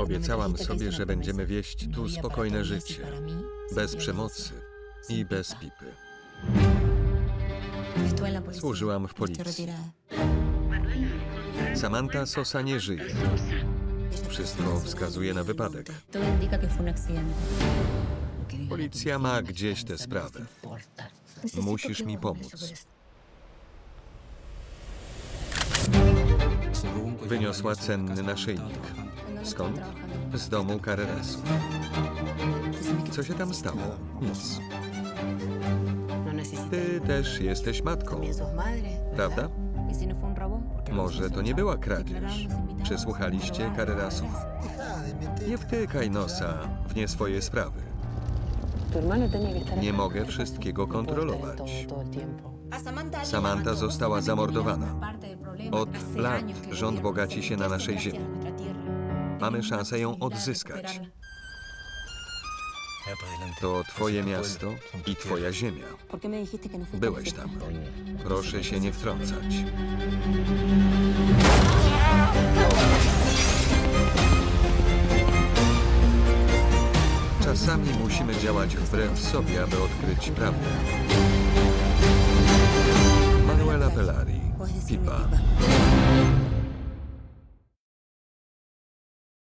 Obiecałam sobie, że będziemy wieść tu spokojne życie, bez przemocy i bez pipy. Służyłam w policji. Samantha Sosa nie żyje. Wszystko wskazuje na wypadek. Policja ma gdzieś tę sprawę. Musisz mi pomóc. Wyniosła cenny naszyjnik. Skąd? Z domu Carrerasu. Co się tam stało? Nic. Ty też jesteś matką, prawda? ¿Y no? Może to nie była kradzież. Przesłuchaliście Carrerasów? Nie wtykaj nosa w nie swoje sprawy. Nie mogę wszystkiego kontrolować. Samantha została zamordowana. Od lat rząd bogaci się na naszej ziemi. Mamy szansę ją odzyskać. To twoje miasto i twoja ziemia. Byłeś tam. Proszę się nie wtrącać. Czasami musimy działać wbrew sobie, aby odkryć prawdę. Manuela Pellari, Pipa.